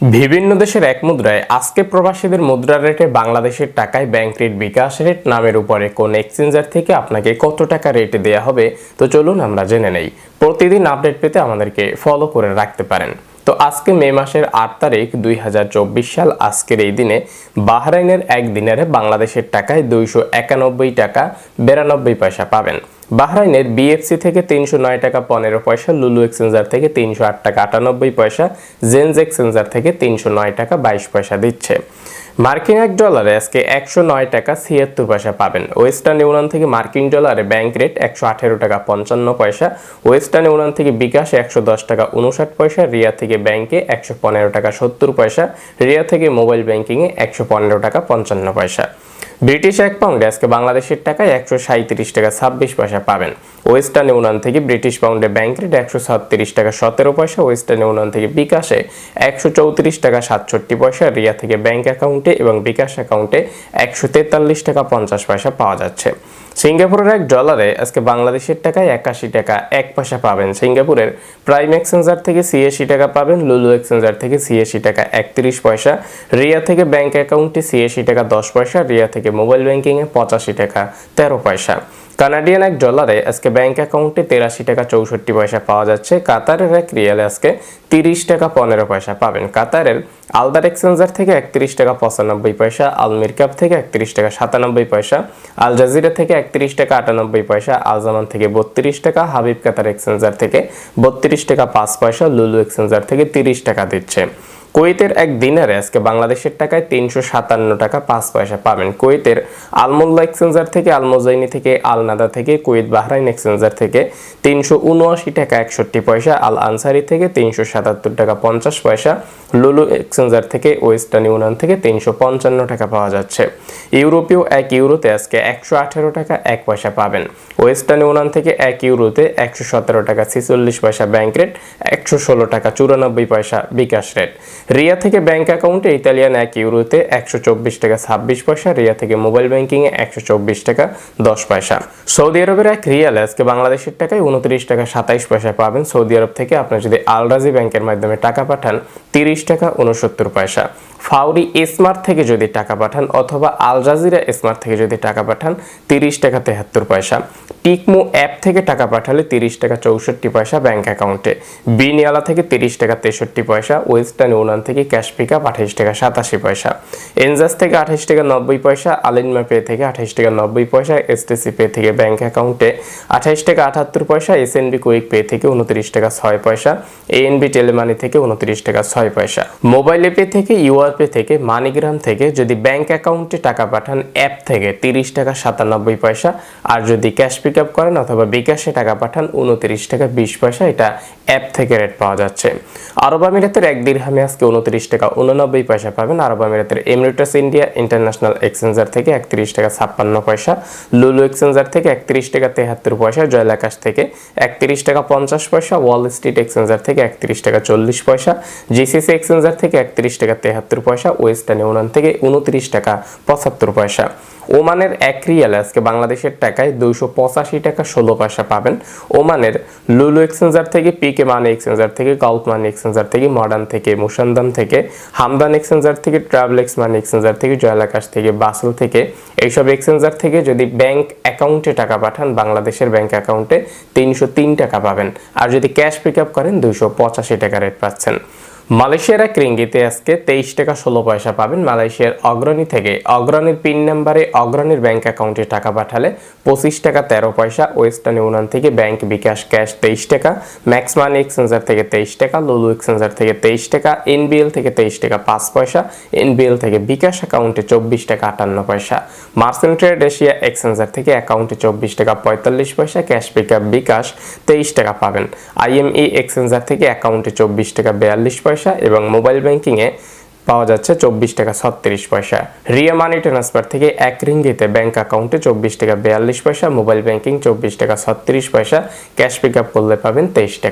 বিভিন্ন দেশের এক মুদ্রায় আজকে প্রবাসীদের মুদ্রা রেটে বাংলাদেশের টাকায় ব্যাংক রেট বিকাশ রেট নামের উপরে কোন এক্সচেঞ্জার থেকে আপনাকে কত টাকা রেটে দেওয়া হবে? তো চলুন আমরা জেনে নেই। প্রতিদিন আপডেট পেতে আমাদেরকে ফলো করে রাখতে পারেন। তো আজকে মে মাসের আট তারিখ দুই হাজার চব্বিশ সাল, আজকের এই দিনে বাহরাইনের এক দিনারে বাংলাদেশের টাকায় দুইশো একানব্বই টাকা বিরানব্বই পয়সা পাবেন। বাহরাইনের বিএফসি থেকে তিনশো নয় টাকা পনেরো পয়সা, লুলু এক্সচেঞ্জার থেকে তিনশো আট টাকা আটানব্বই পয়সা জেন্স এক্সচেঞ্জার থেকে তিনশো নয় টাকা বাইশ পয়সা দিচ্ছে। মার্কিন এক ডলারে আজকে একশো নয় টাকা ছিয়াত্তর পয়সা পাবেন। ওয়েস্টার্ন ইউনিয়ন থেকে মার্কিন ডলারে ব্যাংক রেট একশো আঠেরো টাকা পঞ্চান্ন পয়সা, ওয়েস্টার্ন ইউনিয়ন থেকে বিকাশে একশো দশ টাকা উনষাট পয়সা রিয়া থেকে ব্যাংকে একশো পনেরো টাকা সত্তর পয়সা রিয়া থেকে মোবাইল ব্যাংকিংয়ে একশো পনেরো টাকা পঞ্চান্ন পয়সা। ব্রিটিশ এক পাউন্ডে আজকে বাংলাদেশের টাকায় একশো সাঁত্রিশ টাকা ছাব্বিশ পয়সা পাবেন। ওয়েস্টার্ন ইউনিয়ন থেকে ব্রিটিশ পাউন্ডে ব্যাংক রেট একশো ছত্রিশ টাকা সতেরো পয়সা ওয়েস্টার্ন ইউনিয়ন থেকে বিকাশে একশো চৌত্রিশ টাকা সাতষট্টি পয়সা, রিয়া থেকে ব্যাংক অ্যাকাউন্টে এবং বিকাশ অ্যাকাউন্টে একশো তেতাল্লিশ টাকা পঞ্চাশ পয়সা পাওয়া যাচ্ছে। সিঙ্গাপুরের এক ডলারে আজকে বাংলাদেশের টাকায় একাশি টাকা এক পয়সা পাবেন। সিঙ্গাপুরের প্রাইম এক্সচেঞ্জার থেকে ছিয়াশি টাকা পাবেন লুলু এক্সচেঞ্জার থেকে ছিয়াশি টাকা একত্রিশ পয়সা, রিয়া থেকে ব্যাংক অ্যাকাউন্টে ছিয়াশি টাকা দশ পয়সা, রিয়া থেকে মোবাইল ব্যাংকিংয়ে পঁচাশি টাকা, তেরো পয়সা। কানাডিয়ান এক ডলারে আজকে ব্যাংক অ্যাকাউন্টে তেরাশি টাকা চৌষট্টি পয়সা পাওয়া যাচ্ছে। কাতারের এক রিয়ালে আজকে তিরিশ টাকা পনেরো পয়সা পাবেন। কাতারের আলদার এক্সচেঞ্জার থেকে একত্রিশ টাকা পঁচানব্বই পয়সা আলমির কাপ থেকে একত্রিশ টাকা সাতানব্বই পয়সা, আল জাজিরা থেকে একত্রিশ টাকা আটানব্বই পয়সা আলজামান থেকে বত্রিশ টাকা, হাবিব কাতার এক্সচেঞ্জার থেকে বত্রিশ টাকা পাঁচ পয়সা, লুলু এক্সচেঞ্জার থেকে তিরিশ টাকা দিচ্ছে। কুয়েতের এক দিনারে আজকে বাংলাদেশের টাকায় তিনশো সাতান্ন টাকা পাঁচ পয়সা পাবেন। কুয়েতের আলমোল্লা এক্সচেঞ্জার থেকে, আলমোজাইনি থেকে, আলনাদা থেকে, কুয়েত বাহরাইন এক্সচেঞ্জার থেকে তিনশো উনআশি টাকা একষট্টি পয়সা, আল আনসারি থেকে তিনশো সাতাত্তর টাকা পঞ্চাশ পয়সা, লুলু এক্সচেঞ্জার থেকে ওয়েস্টার্ন ইউনিয়ন থেকে তিনশো পঞ্চান্ন টাকা পাওয়া যাচ্ছে। ইউরোপীয় এক ইউরোতে আজকে একশো আঠেরো টাকা এক পয়সা পাবেন। ওয়েস্টার্ন ইউনিয়ন থেকে এক ইউরোতে একশো সতেরো টাকা ছিচল্লিশ পয়সা ব্যাংক রেট একশো ষোলো টাকা চুরানব্বই পয়সা বিকাশ রেট রিয়া থেকে ব্যাংক অ্যাকাউন্টে ইতালিয়ান এক ইউরোতে একশো চব্বিশ টাকা ছাব্বিশ পয়সা, রিয়া থেকে মোবাইল ব্যাংকিংয়ে একশো চব্বিশ টাকা দশ পয়সা। সৌদি আরবের এক রিয়াল আজকে বাংলাদেশের টাকায় উনত্রিশ টাকা সাতাইশ পয়সা পাবেন। সৌদি আরব থেকে আপনি যদি আলরাজি ব্যাংকের মাধ্যমে টাকা পাঠান, তিরিশ টাকা উনসত্তর পয়সা। ফাউরি স্মার্ট থেকে যদি টাকা পাঠান অথবা আল জাজিরা স্মার্ট থেকে যদি টাকা পাঠান, তিরিশ টাকা তেহাত্তর পয়সা। টিকমো অ্যাপ থেকে টাকা পাঠালে তিরিশ টাকা চৌষট্টি পয়সা ব্যাংক অ্যাকাউন্টে। বিনিয়ালা থেকে তিরিশ টাকা তেষট্টি পয়সা, ওয়েস্টার্ন ইউনিয়ন থেকে ক্যাশ পিক আপ আঠাইশ টাকা সাতাশি পয়সা। এনজাস থেকে আঠাইশ টাকা নব্বই পয়সা আলিনমা পে থেকে আঠাইশ টাকা নব্বই পয়সা এসটিসি পে থেকে ব্যাংক অ্যাকাউন্টে আঠাইশ টাকা আটাত্তর পয়সা এসএনবি কুইক পে থেকে উনত্রিশ টাকা ছয় পয়সা এএনবি টেলিমানি থেকে উনত্রিশ টাকা ছয় পয়সা। মোবাইল পে থেকে ইউআর পে থেকে মানিগ্রাম থেকে যদি ব্যাংক অ্যাকাউন্টে টাকা পাঠান অ্যাপ থেকে তিরিশ টাকা সাতানব্বই পয়সা, আর যদি ক্যাশ পিক আপ করেন অথবা বিকাশে টাকা পাঠান, উনত্রিশ টাকা বিশ পয়সা, এটা অ্যাপ থেকে রেট পাওয়া যাচ্ছে। আরব আমিরাতের এক দিরহামে আজকে উনত্রিশ টাকা উননব্বই পয়সা পাবেন আরব আমিরাতের এমিরেটাস ইন্ডিয়া ইন্টারন্যাশনাল এক্সচেঞ্জার থেকে একত্রিশ টাকা ছাপ্পান্ন পয়সা, লুলু এক্সচেঞ্জার থেকে একত্রিশ টাকা তেহাত্তর পয়সা, জয়লাকাশ থেকে একত্রিশ টাকা পঞ্চাশ পয়সা, ওয়াল স্ট্রিট এক্সচেঞ্জার থেকে একত্রিশ টাকা চল্লিশ পয়সা, জিসিসি এক্সচেঞ্জার থেকে একত্রিশ টাকা তেহাত্তর পয়সা, ওয়েস্টার্ন ইউনিয়ন থেকে উনত্রিশ টাকা পঁচাত্তর পয়সা। ওমানের এক রিয়াল আজকে বাংলাদেশের টাকায় দুইশো পঁচাশি টাকা ষোলো পয়সা পাবেন। ওমানের লুলু এক্সচেঞ্জার থেকে পিকে মানি এক্সচেঞ্জার থেকে গল্ফ মানি এক্সচেঞ্জার থেকে মডার্ন থেকে মুসান্দাম থেকে হামদান এক্সচেঞ্জার থেকে ট্রাভেল এক্স মানি এক্সচেঞ্জার থেকে জয়লাকাশ থেকে বাসল থেকে, এইসব এক্সচেঞ্জার থেকে যদি ব্যাংক অ্যাকাউন্টে টাকা পাঠান, বাংলাদেশের ব্যাংক অ্যাকাউন্টে তিনশো তিন টাকা পাবেন। আর যদি ক্যাশ পিক আপ করেন, দুইশো পঁচাশি টাকা রেট পাচ্ছেন। মালয়েশিয়ার এক রিঙ্গিতে আজকে তেইশ টাকা ষোলো পয়সা পাবেন মালয়েশিয়ার অগ্রণী থেকে। অগ্রণীর পিন নাম্বারে অগ্রণীর ব্যাংক অ্যাকাউন্টে টাকা পাঠালে পঁচিশ টাকা তেরো পয়সা ওয়েস্টার্ন ইউনিয়ন থেকে ব্যাংক বিকাশ ক্যাশ তেইশ টাকা, ম্যাক্স মানি এক্সচেঞ্জার থেকে তেইশ টাকা, লুলু এক্সচেঞ্জার থেকে তেইশ টাকা, এনবিএল থেকে তেইশ টাকা পাঁচ পয়সা, এনবিএল থেকে বিকাশ অ্যাকাউন্টে চব্বিশ টাকা আটান্ন পয়সা মার্সেন্ট ট্রেড এশিয়া এক্সচেঞ্জার থেকে অ্যাকাউন্টে চব্বিশ টাকা পঁয়তাল্লিশ পয়সা, ক্যাশ পিক আপ বিকাশ তেইশ টাকা পাবেন। আইএমই এক্সচেঞ্জার থেকে অ্যাকাউন্টে চব্বিশ টাকা বিয়াল্লিশ পয়সা এবং মোবাইল ব্যাংকিংয়ে পাওয়া যাচ্ছে চব্বিশ টাকা ছত্রিশ পয়সা। রিয়া মানি ট্রান্সফার থেকে এক রিঙ্গিতে ব্যাংক অ্যাকাউন্টে চব্বিশ টাকা বিয়াল্লিশ পয়সা, মোবাইল ব্যাংকিং চব্বিশ টাকা ছত্রিশ পয়সা, ক্যাশ পিক আপ করলে পাবেন তেইশ টাকা।